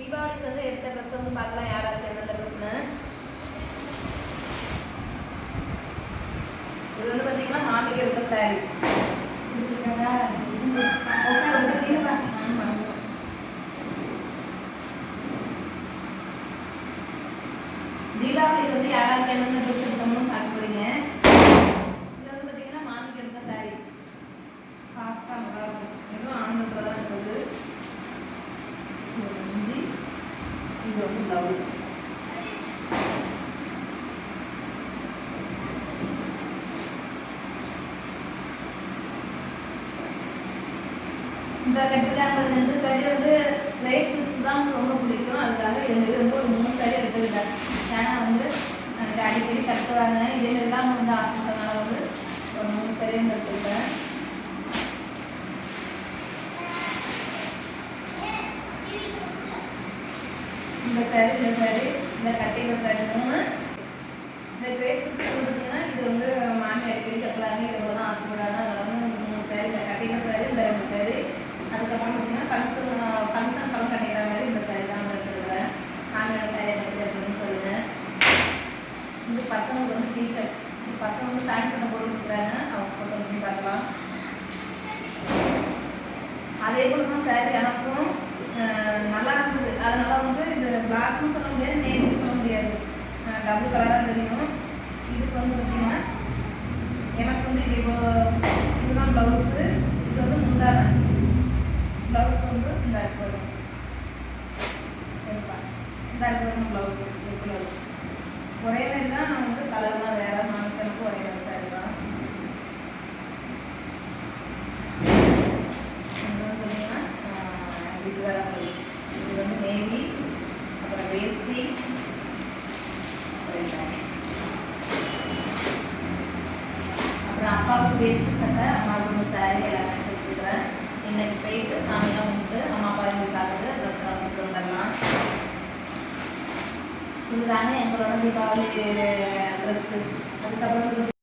தீபாவளிக்கு வந்து எடுத்த ட்ரெஸ் வந்து பார்க்கலாம் யாராருக்கு எந்தெந்த ட்ரெஸ்னு இது வந்து பார்த்தீங்கன்னா மாமிக்கு எடுத்த சாரி தீபாவளிக்கு வந்து யாராருக்கு என்னென்ன ட்ரெஸ் எடுக்கணும்னு பார்க்க போறீங்க இது வந்து பார்த்தீங்கன்னா மாமிக்கு எடுத்த சாரி சாஃப்டாக நல்லா இருக்கும் எதுவும் ஆனந்தத்தில் தான் இருக்குது இது வந்து இது வந்து ப்ளவுஸ் இந்த கட்டுக்காக இந்த சைடு வந்து லைட் சிக்ஸ் தான் ரொம்ப பிடிக்கும் அதுக்காக எனக்கு வந்து ஒரு மூணு சைடு எடுத்துக்கிட்டேன் ஏன்னா வந்து எனக்கு அடிக்கடி கட்டுவாங்க இதே மாதிரி தான் வந்து ஆசைப்பட்டனால வந்து ஒரு மூணு சாரி எடுத்துக்கிட்டேன் இந்த சாரி இந்த சாரி இந்த கட்டிக்கிற சாரி மூணு இந்த கிரேட் சிக்ஸ் இது வந்து மாமி அடிக்கடி கட்டுறாங்க இது தான் ஆசைப்படாங்க அதனால வந்து மூணு சாரி இந்த கட்டிக்கிற சாரி இந்த ரெண்டு சாரி அதுக்கப்புறம் பார்த்தீங்கன்னா ஃபங்க்ஷன் ஃபங்க்ஷன் பணம் கட்டிக்கிற மாதிரி இந்த சாரி தான் எடுத்துருவேன் எடுத்துக்கிறேன் மாமியோட சாரி எனக்கு எடுத்துன்னு இந்த இது பசங்களுக்கு வந்து டிஷர்ட் பசங்க வந்து பேண்ட் பண்ண போட்டு அவங்க போட்டு வந்து பார்க்கலாம். அதே போல தான் சாரி எனக்கும் அஹ், நல்லா இருந்தது அதனால வந்து இது பிளாக்னு சொல்ல முடியாது நேம்னு சொல்ல முடியாது டபுள் கலராக தெரியும். இதுக்கு வந்து பார்த்தீங்கன்னா எனக்கு வந்து இது இப்போ இதுதான் ப்ளவுஸு இது வந்து முந்தான ப்ளவுஸ் வந்து இந்த இருக்கு வரும். சரிப்பா. இந்த இருக்கு வரும் ப்ளவுஸு ஒரே மாதிரி தான் வந்து கலர்லாம் வேற மாநிலத்துக்கு ஒரே மாதிரி சாரி தான் இது வந்து பார்த்தீங்கன்னா ஆஹ், இது வேற மாதிரி. இது வந்து நேவி அப்புறம் வேஷ்டி அப்புறம் இந்த அப்புறம் அப்பாவுக்கு சட்டை அம்மாவுக்கு வந்து சாரி எல்லாமே எடுத்து வச்சுருக்கிறேன் போயிட்டு சாமியெல்லாம் கும்பிட்டு அம்மா அப்பா போய் பார்த்துட்டு ட்ரெஸ் எல்லாம் கொடுத்து வந்துடலாம். இதுதானே எங்களோட தீபாவளி ட்ரெஸ்ஸு அதுக்கப்புறம்